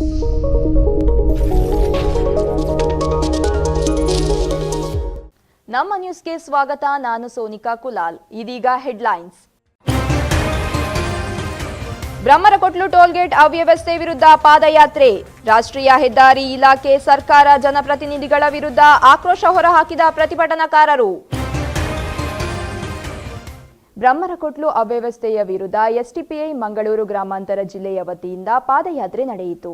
ನಮ್ಮ ನ್ಯೂಸ್ಗೆ ಸ್ವಾಗತ. ನಾನು ಸೋನಿಕಾ ಕುಲಾಲ್. ಇದೀಗ ಹೆಡ್ಲೈನ್ಸ್. ಬ್ರಹ್ಮರಕೊಟ್ಲು ಟೋಲ್ಗೇಟ್ ಅವ್ಯವಸ್ಥೆ ವಿರುದ್ಧ ಪಾದಯಾತ್ರೆ. ರಾಷ್ಟ್ರೀಯ ಹೆದ್ದಾರಿ ಇಲಾಖೆ ಸರ್ಕಾರ ಜನಪ್ರತಿನಿಧಿಗಳ ವಿರುದ್ಧ ಆಕ್ರೋಶ ಹೊರಹಾಕಿದ ಪ್ರತಿಭಟನಾಕಾರರು. ಬ್ರಹ್ಮರಕೊಟ್ಲು ಅವ್ಯವಸ್ಥೆಯ ವಿರುದ್ಧ ಎಸ್ಟಿಪಿಐ ಮಂಗಳೂರು ಗ್ರಾಮಾಂತರ ಜಿಲ್ಲೆಯ ವತಿಯಿಂದ ಪಾದಯಾತ್ರೆ ನಡೆಯಿತು.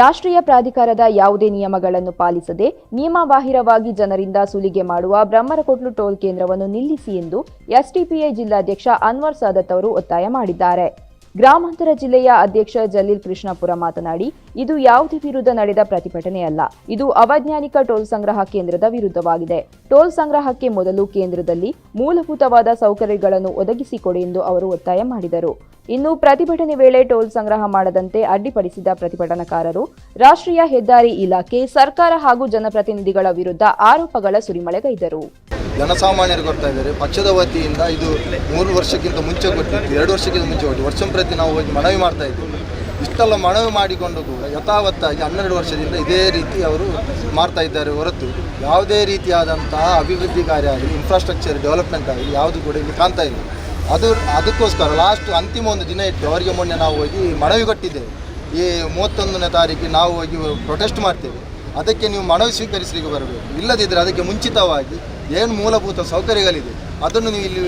ರಾಷ್ಟ್ರೀಯ ಪ್ರಾಧಿಕಾರದ ಯಾವುದೇ ನಿಯಮಗಳನ್ನು ಪಾಲಿಸದೆ ನಿಯಮಬಾಹಿರವಾಗಿ ಜನರಿಂದ ಸುಲಿಗೆ ಮಾಡುವ ಬ್ರಹ್ಮರಕೊಟ್ಲು ಟೋಲ್ ಕೇಂದ್ರವನ್ನು ನಿಲ್ಲಿಸಿ ಎಂದು ಎಸ್ಟಿಪಿಐ ಜಿಲ್ಲಾಧ್ಯಕ್ಷ ಅನ್ವರ್ ಸಾದತ್ ಅವರು ಒತ್ತಾಯ ಮಾಡಿದ್ದಾರೆ. ಗ್ರಾಮಾಂತರ ಜಿಲ್ಲೆಯ ಅಧ್ಯಕ್ಷ ಜಲೀಲ್ ಕೃಷ್ಣಪುರ ಮಾತನಾಡಿ, ಇದು ಯಾವುದೇ ವಿರುದ್ಧ ನಡೆದ ಪ್ರತಿಭಟನೆಯಲ್ಲ. ಇದು ಅವೈಜ್ಞಾನಿಕ ಟೋಲ್ ಸಂಗ್ರಹ ಕೇಂದ್ರದ ವಿರುದ್ಧವಾಗಿದೆ. ಟೋಲ್ ಸಂಗ್ರಹಕ್ಕೆ ಮೊದಲು ಕೇಂದ್ರದಲ್ಲಿ ಮೂಲಭೂತವಾದ ಸೌಕರ್ಯಗಳನ್ನು ಒದಗಿಸಿಕೊಡಿ ಎಂದು ಅವರು ಒತ್ತಾಯ ಮಾಡಿದರು. ಇನ್ನು ಪ್ರತಿಭಟನೆ ವೇಳೆ ಟೋಲ್ ಸಂಗ್ರಹ ಮಾಡದಂತೆ ಅಡ್ಡಿಪಡಿಸಿದ ಪ್ರತಿಭಟನಾಕಾರರು, ರಾಷ್ಟ್ರೀಯ ಹೆದ್ದಾರಿ ಇಲಾಖೆ, ಸರ್ಕಾರ ಹಾಗೂ ಜನಪ್ರತಿನಿಧಿಗಳ ವಿರುದ್ಧ ಆರೋಪಗಳ ಸುರಿಮಳೆಗೈದರು. ಜನಸಾಮಾನ್ಯರು ಕೊಡ್ತಾ ಇದ್ದಾರೆ. ಪಕ್ಷದ ವತಿಯಿಂದ ಇದು ಮೂರು ವರ್ಷಕ್ಕಿಂತ ಮುಂಚೆ ಕೊಟ್ಟಿತ್ತು ಎರಡು ವರ್ಷಕ್ಕಿಂತ ಮುಂಚೆ ಕೊಟ್ಟು ವರ್ಷಂ ಪ್ರತಿ ನಾವು ಹೋಗಿ ಮನವಿ ಮಾಡ್ತಾ ಇದ್ದೀವಿ. ಇಷ್ಟೆಲ್ಲ ಮನವಿ ಮಾಡಿಕೊಂಡು ಕೂಡ ಯಥಾವತ್ತಾಗಿ ಹನ್ನೆರಡು ವರ್ಷದಿಂದ ಇದೇ ರೀತಿ ಅವರು ಮಾಡ್ತಾ ಇದ್ದಾರೆ ಹೊರತು ಯಾವುದೇ ರೀತಿಯಾದಂತಹ ಅಭಿವೃದ್ಧಿ ಕಾರ್ಯ ಆಗಲಿ ಇನ್ಫ್ರಾಸ್ಟ್ರಕ್ಚರ್ ಡೆವಲಪ್ಮೆಂಟ್ ಆಗಲಿ ಯಾವುದು ಕೂಡ ಇಲ್ಲಿ ಕಾಣ್ತಾ ಇಲ್ಲ. ಅದು, ಅದಕ್ಕೋಸ್ಕರ ಲಾಸ್ಟ್ ಅಂತಿಮ ಒಂದು ದಿನ ಇಟ್ಟು ಅವರಿಗೆ ಮೊನ್ನೆ ನಾವು ಹೋಗಿ ಮನವಿ ಕೊಟ್ಟಿದ್ದೇವೆ. ಈ ಮೂವತ್ತೊಂದನೇ ತಾರೀಕಿಗೆ ನಾವು ಹೋಗಿ ಪ್ರೊಟೆಸ್ಟ್ ಮಾಡ್ತೇವೆ. ಅದಕ್ಕೆ ನೀವು ಮನವಿ ಸ್ವೀಕರಿಸಲಿಕ್ಕೆ ಬರಬೇಕು. ಇಲ್ಲದಿದ್ದರೆ ಅದಕ್ಕೆ ಮುಂಚಿತವಾಗಿ ಏನು ಮೂಲಭೂತ ಸೌಕರ್ಯಗಳಿದೆ, ಅದನ್ನು ನೀವು ಇಲ್ಲಿ,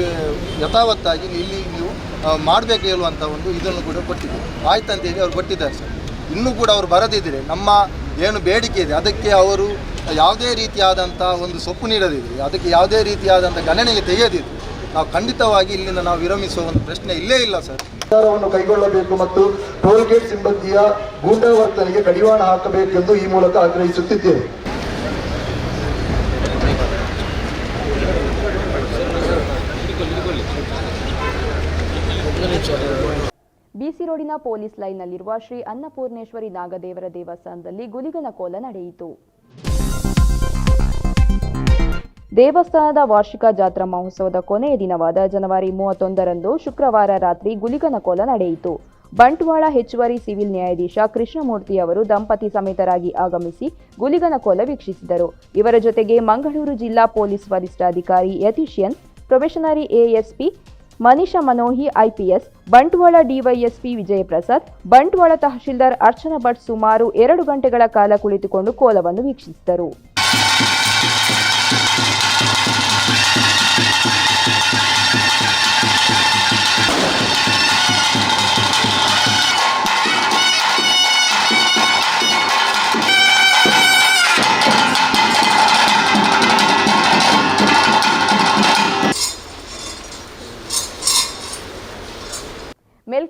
ಯಥಾವತ್ತಾಗಿ ಇಲ್ಲಿ ನೀವು ಮಾಡಬೇಕು ಹೇಳುವಂಥ ಒಂದು ಇದನ್ನು ಕೂಡ ಕೊಟ್ಟಿದ್ದೀವಿ ಆಯ್ತಂತೇಳಿ ಅವ್ರು ಕೊಟ್ಟಿದ್ದಾರೆ ಸರ್. ಇನ್ನೂ ಕೂಡ ಅವರು ಬರದಿದ್ದರೆ ನಮ್ಮ ಏನು ಬೇಡಿಕೆ ಇದೆ, ಅದಕ್ಕೆ ಅವರು ಯಾವುದೇ ರೀತಿಯಾದಂಥ ಒಂದು ಸೊಪ್ಪು ನೀಡದಿದ್ದರೆ ಅದಕ್ಕೆ ಯಾವುದೇ ರೀತಿಯಾದಂಥ ಗಣನೆಗೆ ತೆಗೆಯದಿದೆ ನಾವು ಖಂಡಿತವಾಗಿ ಇಲ್ಲಿಂದ ನಾವು ವಿರಮಿಸುವ ಒಂದು ಪ್ರಶ್ನೆ ಇಲ್ಲೇ ಇಲ್ಲ ಸರ್. ನಿರ್ಧಾರವನ್ನು ಕೈಗೊಳ್ಳಬೇಕು ಮತ್ತು ಟೋಲ್ಗೇಟ್ ಸಿಬ್ಬಂದಿಯ ಸಿಬ್ಬಂದಿಯ ಗೂಂಡಾವರ್ತನೆಗೆ ಕಡಿವಾಣ ಹಾಕಬೇಕೆಂದು ಈ ಮೂಲಕ ಆಗ್ರಹಿಸುತ್ತಿದ್ದೇವೆ. ಬಿಸಿ ರೋಡಿನ ಪೊಲೀಸ್ ಲೈನ್ನಲ್ಲಿರುವ ಶ್ರೀ ಅನ್ನಪೂರ್ಣೇಶ್ವರಿ ನಾಗದೇವರ ದೇವಸ್ಥಾನದಲ್ಲಿ ಗುಲಿಗನ ಕೋಲ ನಡೆಯಿತು. ದೇವಸ್ಥಾನದ ವಾರ್ಷಿಕ ಜಾತ್ರಾ ಮಹೋತ್ಸವದ ಕೊನೆಯ ದಿನವಾದ ಜನವರಿ ಮೂವತ್ತೊಂದರಂದು ಶುಕ್ರವಾರ ರಾತ್ರಿ ಗುಲಿಗನ ಕೋಲ ನಡೆಯಿತು. ಬಂಟ್ವಾಳ ಹೆಚ್ಚುವರಿ ಸಿವಿಲ್ ನ್ಯಾಯಾಧೀಶ ಕೃಷ್ಣಮೂರ್ತಿ ಅವರು ದಂಪತಿ ಸಮೇತರಾಗಿ ಆಗಮಿಸಿ ಗುಲಿಗನ ಕೋಲ ವೀಕ್ಷಿಸಿದರು. ಇವರ ಜೊತೆಗೆ ಮಂಗಳೂರು ಜಿಲ್ಲಾ ಪೊಲೀಸ್ ವರಿಷ್ಠಾಧಿಕಾರಿ ಯತೀಶಿಯನ್ ಪ್ರೊಬೆಷನರಿ ಎಎಸ್ಪಿ ಮನೀಷಾ ಮನೋಹಿ ಐಪಿಎಸ್ ಬಂಟ್ವಾಳ ಡಿವೈಎಸ್ಪಿ ವಿಜಯಪ್ರಸಾದ್ ಬಂಟ್ವಾಳ ತಹಶೀಲ್ದಾರ್ ಅರ್ಚನಾ ಭಟ್ ಸುಮಾರು ಎರಡು ಗಂಟೆಗಳ ಕಾಲ ಕುಳಿತುಕೊಂಡು ಕೋಲವನ್ನು ವೀಕ್ಷಿಸಿದರು.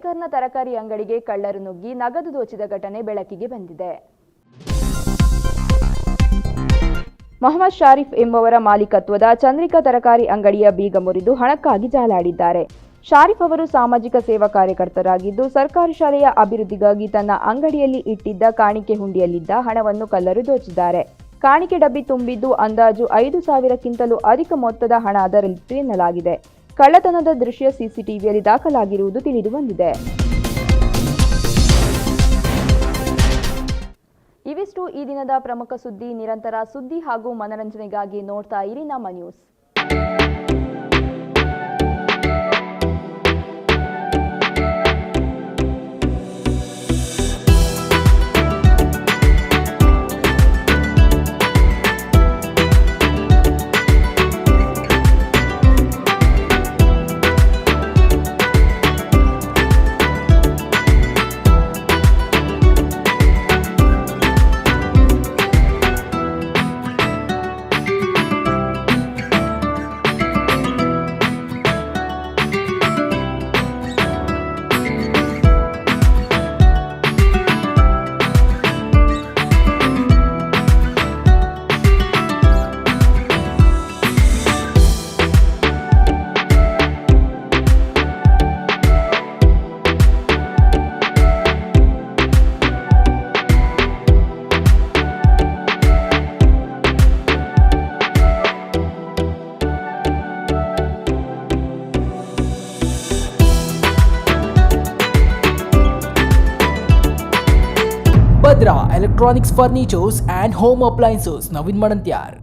ಮೆಲ್ಕರ್ನ ತರಕಾರಿ ಅಂಗಡಿಗೆ ಕಳ್ಳರು ನುಗ್ಗಿ ನಗದು ದೋಚಿದ ಘಟನೆ ಬೆಳಕಿಗೆ ಬಂದಿದೆ. ಮೊಹಮ್ಮದ್ ಶಾರೀಫ್ ಎಂಬುವರ ಮಾಲೀಕತ್ವದ ಚಂದ್ರಿಕಾ ತರಕಾರಿ ಅಂಗಡಿಯ ಬೀಗ ಮುರಿದು ಹಣಕ್ಕಾಗಿ ಜಾಲಾಡಿದ್ದಾರೆ. ಶಾರೀಫ್ ಅವರು ಸಾಮಾಜಿಕ ಸೇವಾ ಕಾರ್ಯಕರ್ತರಾಗಿದ್ದು, ಸರ್ಕಾರಿ ಶಾಲೆಯ ಅಭಿವೃದ್ಧಿಗಾಗಿ ತನ್ನ ಅಂಗಡಿಯಲ್ಲಿ ಇಟ್ಟಿದ್ದ ಕಾಣಿಕೆ ಹುಂಡಿಯಲ್ಲಿದ್ದ ಹಣವನ್ನು ಕಳ್ಳರು ದೋಚಿದ್ದಾರೆ. ಕಾಣಿಕೆ ಡಬ್ಬಿ ತುಂಬಿದ್ದು ಅಂದಾಜು ಐದು ಸಾವಿರಕ್ಕಿಂತಲೂ ಅಧಿಕ ಮೊತ್ತದ ಹಣ ಅದರಲ್ಲಿತ್ತು ಎನ್ನಲಾಗಿದೆ. ಕಳ್ಳತನದ ದೃಶ್ಯ ಸಿಸಿಟಿವಿಯಲ್ಲಿ ದಾಖಲಾಗಿರುವುದು ತಿಳಿದು ಬಂದಿದೆ. ಇವಿಷ್ಟು ಈ ದಿನದ ಪ್ರಮುಖ ಸುದ್ದಿ. ನಿರಂತರ ಸುದ್ದಿ ಹಾಗೂ ಮನರಂಜನೆಗಾಗಿ ನೋಡ್ತಾ ಇರಿ ನಮ್ಮ news. Vadodara electronics furnitures and home appliances Navin મળંત્યાર